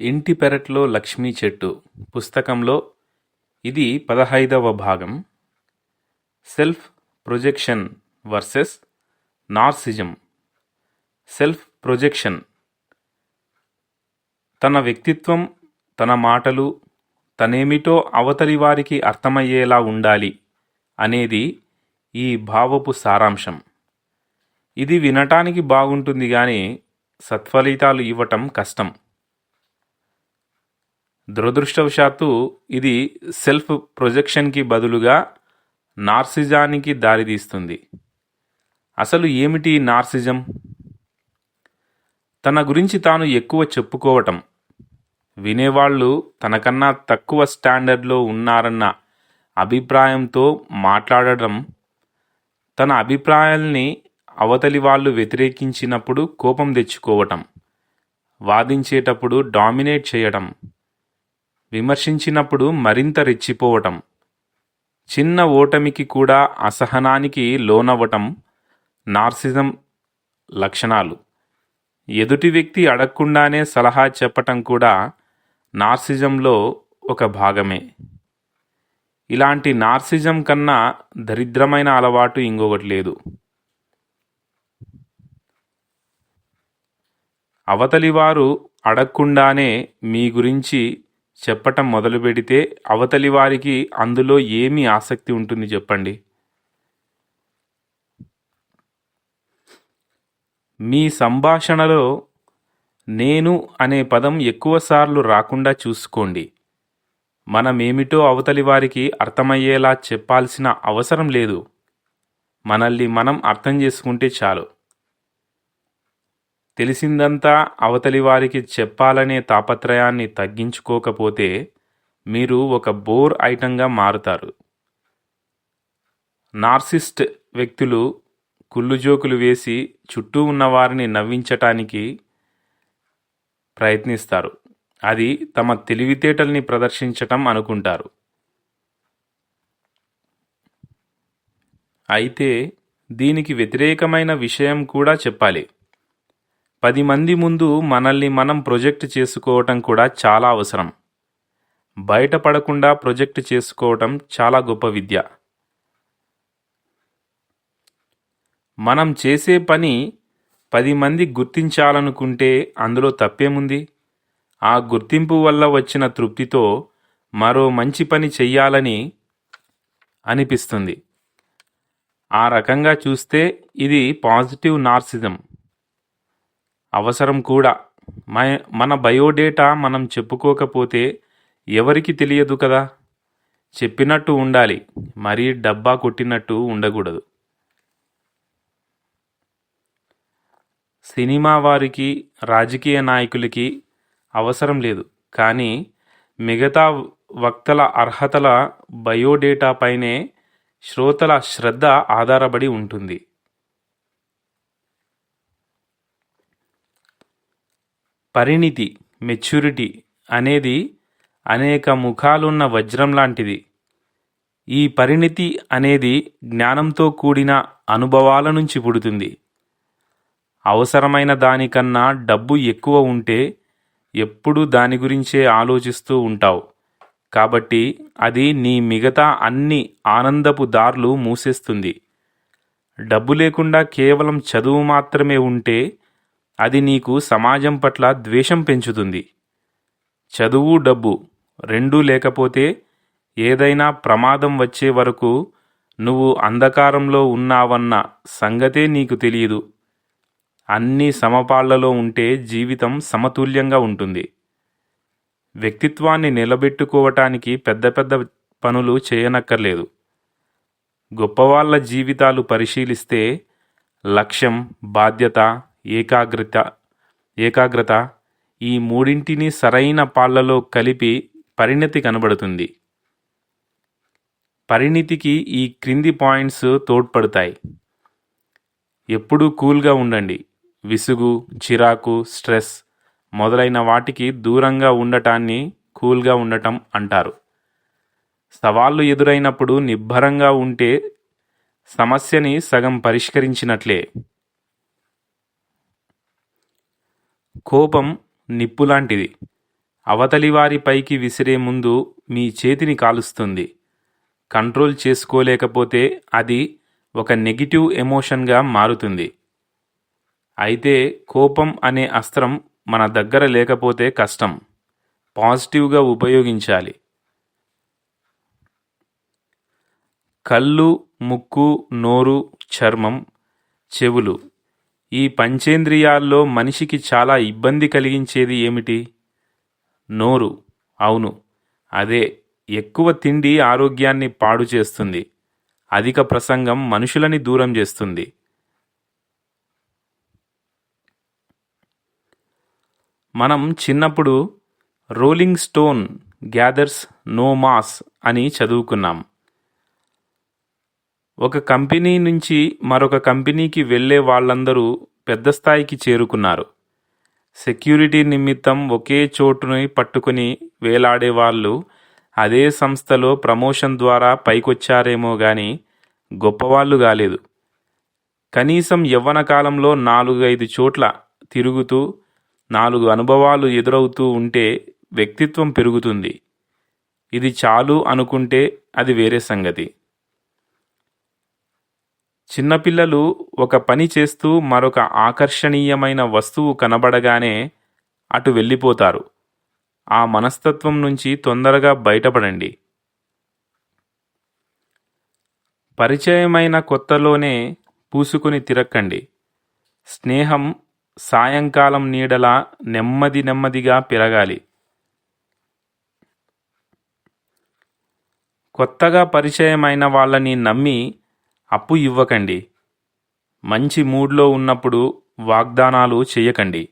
ఇంటి పెరట్లో లక్ష్మీ చెట్టు పుస్తకంలో ఇది పదహైదవ భాగం. Self projection versus narcissism. Self projection. తన వ్యక్తిత్వం తన మాటలు తనేమిటో అవతలి వారికి అర్థమయ్యేలా ఉండాలి అనేది ఈ భావపు సారాంశం. ఇది వినటానికి బాగుంటుంది కానీ సత్ఫలితాలు ఇవ్వటం కష్టం. దురదృష్టవశాత్తు ఇది సెల్ఫ్ ప్రొజెక్షన్కి బదులుగా నార్సిజానికి దారితీస్తుంది. అసలు ఏమిటి నార్సిజం? తన గురించి తాను ఎక్కువ చెప్పుకోవటం. వినేవాళ్ళు తనకన్నా తక్కువ స్టాండర్డ్లో ఉన్నారన్న అభిప్రాయంతో మాట్లాడడం తన అభిప్రాయాల్ని అవతలి వాళ్ళు వ్యతిరేకించినప్పుడు కోపం తెచ్చుకోవటం వాదించేటప్పుడు డామినేట్ చేయడం విమర్శించినప్పుడు మరింత రెచ్చిపోవటం చిన్న ఓటమికి కూడా అసహనానికి లోనవ్వటం నార్సిజం లక్షణాలు. ఎదుటి వ్యక్తి అడగకుండానే సలహా చెప్పటం కూడా నార్సిజంలో ఒక భాగమే. ఇలాంటి నార్సిజం కన్నా దరిద్రమైన అలవాటు ఇంకొకటి లేదు. అవతలి వారు అడగకుండానే మీ గురించి చెప్పటం మొదలు పెడితే అవతలి వారికి అందులో ఏమి ఆసక్తి ఉంటుంది చెప్పండి. మీ సంభాషణలో నేను అనే పదం ఎక్కువసార్లు రాకుండా చూసుకోండి. మనమేమిటో అవతలి వారికి అర్థమయ్యేలా చెప్పాల్సిన అవసరం లేదు. మనల్ని మనం అర్థం చేసుకుంటే చాలు. తెలిసిందంతా అవతలి వారికి చెప్పాలనే తాపత్రయాన్ని తగ్గించుకోకపోతే మీరు ఒక బోర్ ఐటంగా మారుతారు. నార్సిస్ట్ వ్యక్తులు కుళ్ళుజోకులు వేసి చుట్టూ ఉన్న వారిని నవ్వించటానికి ప్రయత్నిస్తారు. అది తమ తెలివితేటల్ని ప్రదర్శించటం అనుకుంటారు. అయితే దీనికి వ్యతిరేకమైన విషయం కూడా చెప్పాలి. పది మంది ముందు మనల్ని మనం ప్రొజెక్ట్ చేసుకోవటం కూడా చాలా అవసరం. బయటపడకుండా ప్రొజెక్ట్ చేసుకోవటం చాలా గొప్ప విద్య. మనం చేసే పని పది మంది గుర్తించాలనుకుంటే అందులో తప్పేముంది? ఆ గుర్తింపు వల్ల వచ్చిన తృప్తితో మరో మంచి పని చెయ్యాలని అనిపిస్తుంది. ఆ రకంగా చూస్తే ఇది పాజిటివ్ నార్సిజం. అవసరం కూడా. మన బయోడేటా మనం చెప్పుకోకపోతే ఎవరికి తెలియదు కదా? చెప్పినట్టు ఉండాలి. మరీ డబ్బా కొట్టినట్టు ఉండకూడదు. సినిమా వారికి రాజకీయ నాయకులకి అవసరం లేదు. కానీ మిగతా వక్తల అర్హతల బయోడేటాపైనే శ్రోతల శ్రద్ధ ఆధారపడి ఉంటుంది. పరిణితి మెచ్యూరిటీ అనేది అనేక ముఖాలున్న వజ్రం లాంటిది. ఈ పరిణితి అనేది జ్ఞానంతో కూడిన అనుభవాల నుంచి పుడుతుంది. అవసరమైన దానికన్నా డబ్బు ఎక్కువ ఉంటే ఎప్పుడూ దాని గురించే ఆలోచిస్తూ ఉంటావు. కాబట్టి అది నీ మిగతా అన్ని ఆనందపు దారులు మూసేస్తుంది. డబ్బు లేకుండా కేవలం చదువు మాత్రమే ఉంటే అది నీకు సమాజం పట్ల ద్వేషం పెంచుతుంది. చదువు డబ్బు రెండూ లేకపోతే ఏదైనా ప్రమాదం వచ్చే వరకు నువ్వు అంధకారంలో ఉన్నావన్న సంగతే నీకు తెలియదు. అన్ని సమపాళ్ళలో ఉంటే జీవితం సమతుల్యంగా ఉంటుంది. వ్యక్తిత్వాన్ని నిలబెట్టుకోవటానికి పెద్ద పెద్ద పనులు చేయనక్కర్లేదు. గొప్పవాళ్ళ జీవితాలు పరిశీలిస్తే లక్ష్యం బాధ్యత ఏకాగ్రత ఏకాగ్రత ఈ మూడింటిని సరైన పాళ్ళలో కలిపి పరిణతి కనబడుతుంది. పరిణితికి ఈ క్రింది పాయింట్స్ తోడ్పడతాయి. ఎప్పుడూ కూల్గా ఉండండి. విసుగు చిరాకు స్ట్రెస్ మొదలైన వాటికి దూరంగా ఉండటాన్ని కూల్గా ఉండటం అంటారు. సవాళ్ళు ఎదురైనప్పుడు నిబ్బరంగా ఉంటే సమస్యని సగం పరిష్కరించినట్లే. కోపం నిప్పు లాంటిది అవతలివారి పైకి విసిరే ముందు మీ చేతిని కాలుస్తుంది. కంట్రోల్ చేసుకోలేకపోతే అది ఒక నెగిటివ్ ఎమోషన్గా మారుతుంది. అయితే కోపం అనే అస్త్రం మన దగ్గర లేకపోతే కష్టం. పాజిటివ్గా ఉపయోగించాలి. కళ్ళు ముక్కు నోరు చర్మం చెవులు. ఈ పంచేంద్రియాల్లో మనిషికి చాలా ఇబ్బంది కలిగించేది ఏమిటి? నోరు. అవును. అదే ఎక్కువ తిండి ఆరోగ్యాన్ని పాడు చేస్తుంది. అధిక ప్రసంగం మనుషులని దూరం చేస్తుంది. మనం చిన్నప్పుడు rolling stone gathers no moss అని చదువుకున్నాం. ఒక కంపెనీ నుంచి మరొక కంపెనీకి వెళ్ళే వాళ్ళందరూ పెద్ద స్థాయికి చేరుకున్నారు. సెక్యూరిటీ నిమిత్తం ఒకే చోటుని పట్టుకుని వేలాడే వాళ్ళు అదే సంస్థలో ప్రమోషన్ ద్వారా పైకొచ్చారేమో కానీ గొప్పవాళ్ళు కాలేదు. కనీసం యవ్వన కాలంలో నాలుగైదు చోట్ల తిరుగుతూ నాలుగు అనుభవాలు ఎదురవుతూ ఉంటే వ్యక్తిత్వం పెరుగుతుంది. ఇది చాలు అనుకుంటే అది వేరే సంగతి. చిన్నపిల్లలు ఒక పని చేస్తూ మరొక ఆకర్షణీయమైన వస్తువు కనబడగానే అటు వెళ్ళిపోతారు. ఆ మనస్తత్వం నుంచి తొందరగా బయటపడండి. పరిచయమైన కొత్తలోనే పూసుకుని తిరక్కండి. స్నేహం సాయంకాలం నీడలా నెమ్మది నెమ్మదిగా పెరగాలి. కొత్తగా పరిచయమైన వాళ్ళని నమ్మి అప్పు ఇవ్వకండి. మంచి మూడ్లో ఉన్నప్పుడు వాగ్దానాలు చేయకండి.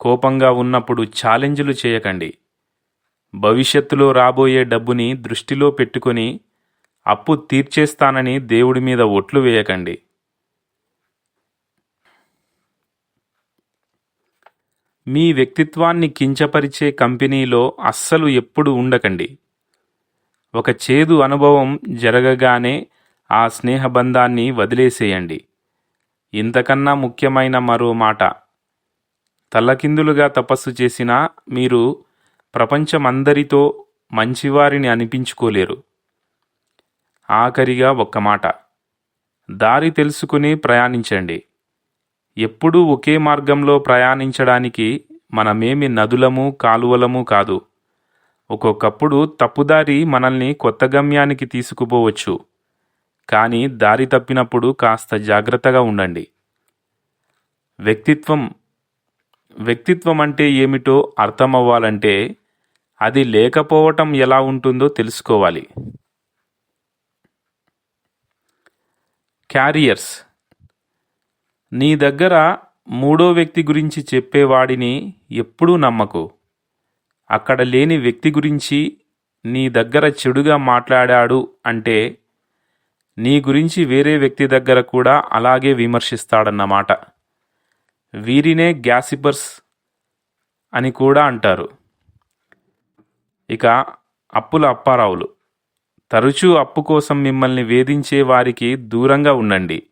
కోపంగా ఉన్నప్పుడు ఛాలెంజ్లు చేయకండి. భవిష్యత్తులో రాబోయే డబ్బుని దృష్టిలో పెట్టుకొని అప్పు తీర్చేస్తానని దేవుడి మీద ఒట్లు వేయకండి. మీ వ్యక్తిత్వాన్ని కించపరిచే కంపెనీలో అస్సలు ఎప్పుడు ఉండకండి. ఒక చేదు అనుభవం జరగగానే ఆ స్నేహబంధాన్ని వదిలేసేయండి. ఇంతకన్నా ముఖ్యమైన మరో మాట. తల్లకిందులుగా తపస్సు చేసినా మీరు ప్రపంచమందరితో మంచివారిని అనిపించుకోలేరు. ఆఖరిగా ఒక్క మాట. దారి తెలుసుకుని ప్రయాణించండి. ఎప్పుడూ ఒకే మార్గంలో ప్రయాణించడానికి మనమేమి నదులము కాలువలము కాదు. ఒక్కొక్కప్పుడు తప్పుదారి మనల్ని కొత్త గమ్యానికి తీసుకుపోవచ్చు. కానీ దారి తప్పినప్పుడు కాస్త జాగ్రత్తగా ఉండండి. వ్యక్తిత్వం వ్యక్తిత్వం అంటే ఏమిటో అర్థమవ్వాలంటే అది లేకపోవటం ఎలా ఉంటుందో తెలుసుకోవాలి. క్యారియర్స్. నీ దగ్గర మూడో వ్యక్తి గురించి చెప్పేవాడిని ఎప్పుడూ నమ్మకు. అక్కడ లేని వ్యక్తి గురించి నీ దగ్గర చెడుగా మాట్లాడాడు అంటే నీ గురించి వేరే వ్యక్తి దగ్గర కూడా అలాగే విమర్శిస్తాడన్నమాట. వీరినే గ్యాసిపర్స్ అని కూడా అంటారు. ఇక అప్పుల అప్పారావులు తరచూ అప్పు కోసం మిమ్మల్ని వేధించే వారికి దూరంగా ఉండండి.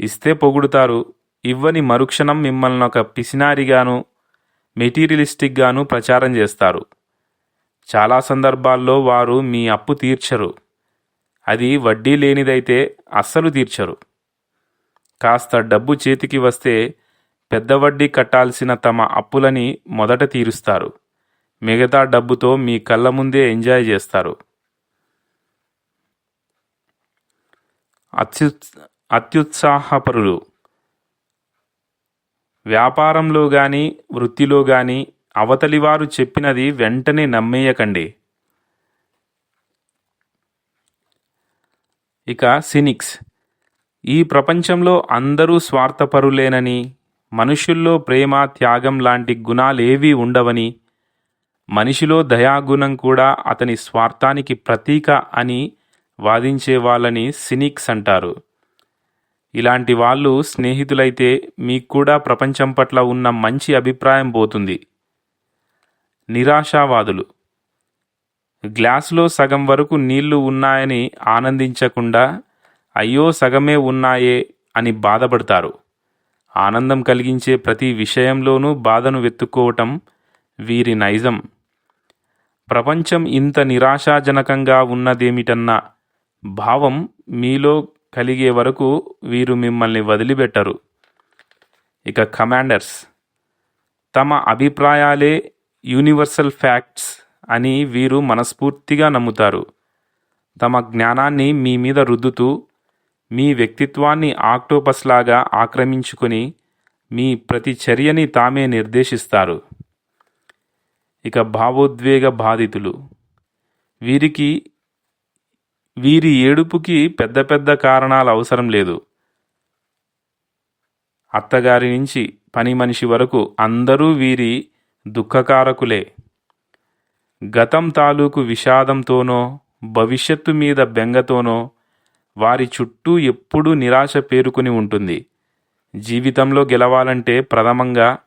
ఇస్తే పొగుడుతారు. ఇవ్వని మరుక్షణం మిమ్మల్ని ఒక పిసినారిగాను మెటీరియలిస్టిక్గాను ప్రచారం చేస్తారు. చాలా సందర్భాల్లో వారు మీ అప్పు తీర్చరు. అది వడ్డీ లేనిదైతే అస్సలు తీర్చరు. కాస్త డబ్బు చేతికి వస్తే పెద్ద వడ్డీ కట్టాల్సిన తమ అప్పులని మొదట తీరుస్తారు. మిగతా డబ్బుతో మీ కళ్ళ ముందే ఎంజాయ్ చేస్తారు. అత్యు అత్యుత్సాహపరులు. వ్యాపారంలో కానీ వృత్తిలో కానీ అవతలివారు చెప్పినది వెంటనే నమ్మేయకండి. ఇక సినిక్స్. ఈ ప్రపంచంలో అందరూ స్వార్థపరులేనని మనుషుల్లో ప్రేమ త్యాగం లాంటి గుణాలేవీ ఉండవని మనిషిలో దయాగుణం కూడా అతని స్వార్థానికి ప్రతీక అని వాదించే వాళ్ళని సినిక్స్ అంటారు. ఇలాంటి వాళ్ళు స్నేహితులైతే మీకు కూడా ప్రపంచం పట్ల ఉన్న మంచి అభిప్రాయం పోతుంది. నిరాశావాదులు. గ్లాసులో సగం వరకు నీళ్ళు ఉన్నాయని ఆనందించకుండా అయ్యో సగమే ఉన్నాయే అని బాధపడతారు. ఆనందం కలిగించే ప్రతి విషయంలోనూ బాధను వెతుక్కోవటం వీరి నైజం. ప్రపంచం ఇంత నిరాశాజనకంగా ఉన్నదేమిటన్న భావం మీలో కలిగే వరకు వీరు మిమ్మల్ని వదిలిపెట్టరు. ఇక కమాండర్స్ తమ అభిప్రాయాలే యూనివర్సల్ ఫ్యాక్ట్స్. అని వీరు మనస్ఫూర్తిగా నమ్ముతారు. తమ జ్ఞానాన్ని మీ మీద రుద్దుతూ మీ వ్యక్తిత్వాన్ని ఆక్టోపస్ లాగా ఆక్రమించుకొని మీ ప్రతి చర్యని తామే నిర్దేశిస్తారు. ఇక భావోద్వేగ బాధితులు. వీరికి వీరి ఏడుపుకి పెద్ద పెద్ద కారణాలు అవసరం లేదు. అత్తగారి నుంచి పని మనిషి వరకు అందరూ వీరి దుఃఖకారకులే. గతం తాలూకు విషాదంతోనో భవిష్యత్తు మీద బెంగతోనో వారి చుట్టూ ఎప్పుడూ నిరాశ పేరుకుని ఉంటుంది. జీవితంలో గెలవాలంటే ప్రథమంగా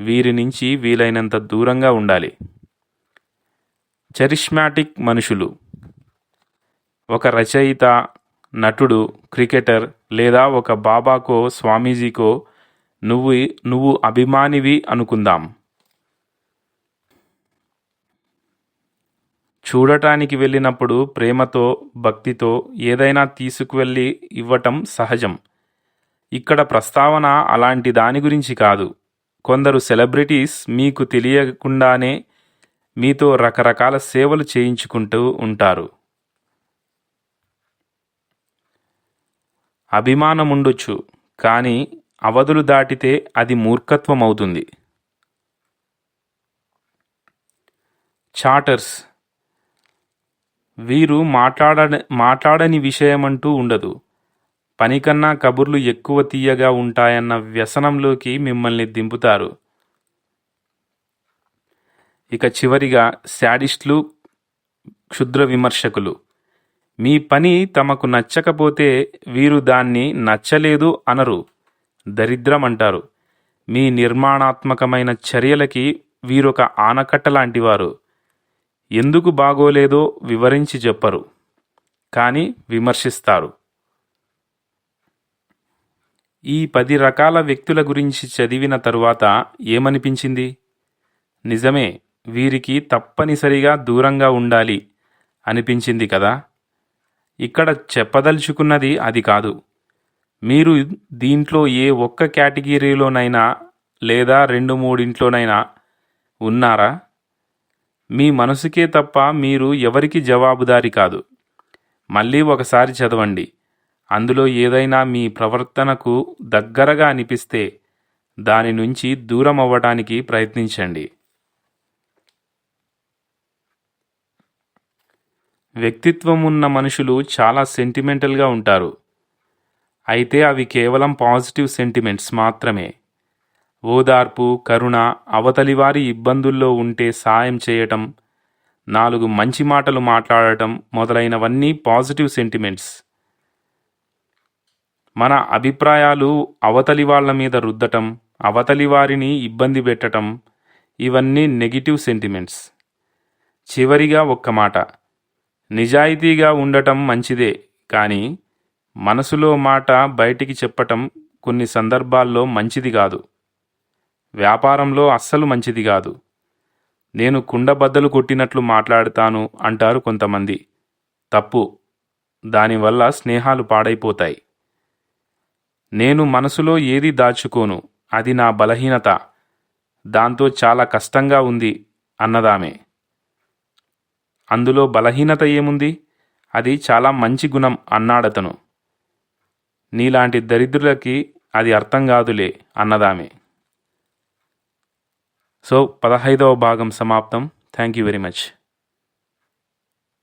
వీరి నుంచి వీలైనంత దూరంగా ఉండాలి. చరిష్మాటిక్ మనుషులు. ఒక రచయిత నటుడు క్రికెటర్ లేదా ఒక బాబాకో స్వామీజీకో నువ్వు నువ్వు అభిమానివి అనుకుందాం. చూడటానికి వెళ్ళినప్పుడు ప్రేమతో భక్తితో ఏదైనా తీసుకువెళ్ళి ఇవ్వటం సహజం. ఇక్కడ ప్రస్తావన అలాంటి దాని గురించి కాదు. కొందరు సెలబ్రిటీస్ మీకు తెలియకుండానే మీతో రకరకాల సేవలు చేయించుకుంటూ ఉంటారు. అభిమానం ఉండొచ్చు కానీ అవధులు దాటితే అది మూర్ఖత్వం అవుతుంది చార్టర్స్ వీరు మాట్లాడ మాట్లాడని విషయమంటూ ఉండదు. పనికన్నా కబుర్లు ఎక్కువ తీయగా ఉంటాయన్న వ్యసనంలోకి మిమ్మల్ని దింపుతారు. ఇక చివరిగా శాడిస్టులు క్షుద్ర విమర్శకులు. మీ పని తమకు నచ్చకపోతే వీరు దాన్ని నచ్చలేదు అనరు. దరిద్రం అంటారు. మీ నిర్మాణాత్మకమైన చర్యలకి వీరొక ఆనకట్ట లాంటివారు. ఎందుకు బాగోలేదో వివరించి చెప్పరు కానీ విమర్శిస్తారు. ఈ పది రకాల వ్యక్తుల గురించి చదివిన తరువాత ఏమనిపించింది? నిజమే వీరికి తప్పనిసరిగా దూరంగా ఉండాలి అనిపించింది కదా. ఇక్కడ చెప్పదలుచుకున్నది అది కాదు. మీరు దీంట్లో ఏ ఒక్క కేటగిరీలోనైనా లేదా రెండు మూడింట్లోనైనా ఉన్నారా? మీ మనసుకే తప్ప మీరు ఎవరికి జవాబుదారి కాదు. మళ్ళీ ఒకసారి చదవండి. అందులో ఏదైనా మీ ప్రవర్తనకు దగ్గరగా అనిపిస్తే దాని నుంచి దూరం అవ్వడానికి ప్రయత్నించండి. వ్యక్తిత్వం ఉన్న మనుషులు చాలా సెంటిమెంటల్గా ఉంటారు. అయితే అవి కేవలం పాజిటివ్ సెంటిమెంట్స్ మాత్రమే. ఓదార్పు కరుణ అవతలివారి ఇబ్బందుల్లో ఉంటే సాయం చేయటం నాలుగు మంచి మాటలు మాట్లాడటం మొదలైనవన్నీ పాజిటివ్ సెంటిమెంట్స్. మన అభిప్రాయాలు అవతలి వాళ్ళ మీద రుద్దటం అవతలి వారిని ఇబ్బంది పెట్టటం ఇవన్నీ నెగిటివ్ సెంటిమెంట్స్. చివరిగా ఒక్క మాట నిజాయితీగా ఉండటం మంచిదే కానీ మనసులో మాట బయటికి చెప్పటం కొన్ని సందర్భాల్లో మంచిది కాదు. వ్యాపారంలో అస్సలు మంచిది కాదు. నేను కుండబద్దలు కొట్టినట్లు మాట్లాడతాను అంటారు కొంతమంది. తప్పు. దానివల్ల స్నేహాలు పాడైపోతాయి. నేను మనసులో ఏది దాచుకోను? అది నా బలహీనత. దాంతో చాలా కష్టంగా ఉంది అన్నదామే. అందులో బలహీనత ఏముంది? అది చాలా మంచి గుణం అన్నాడతను. నీలాంటి దరిద్రులకి అది అర్థం కాదులే అన్నదామే. సో పదహైదవ భాగం సమాప్తం. Thank you very much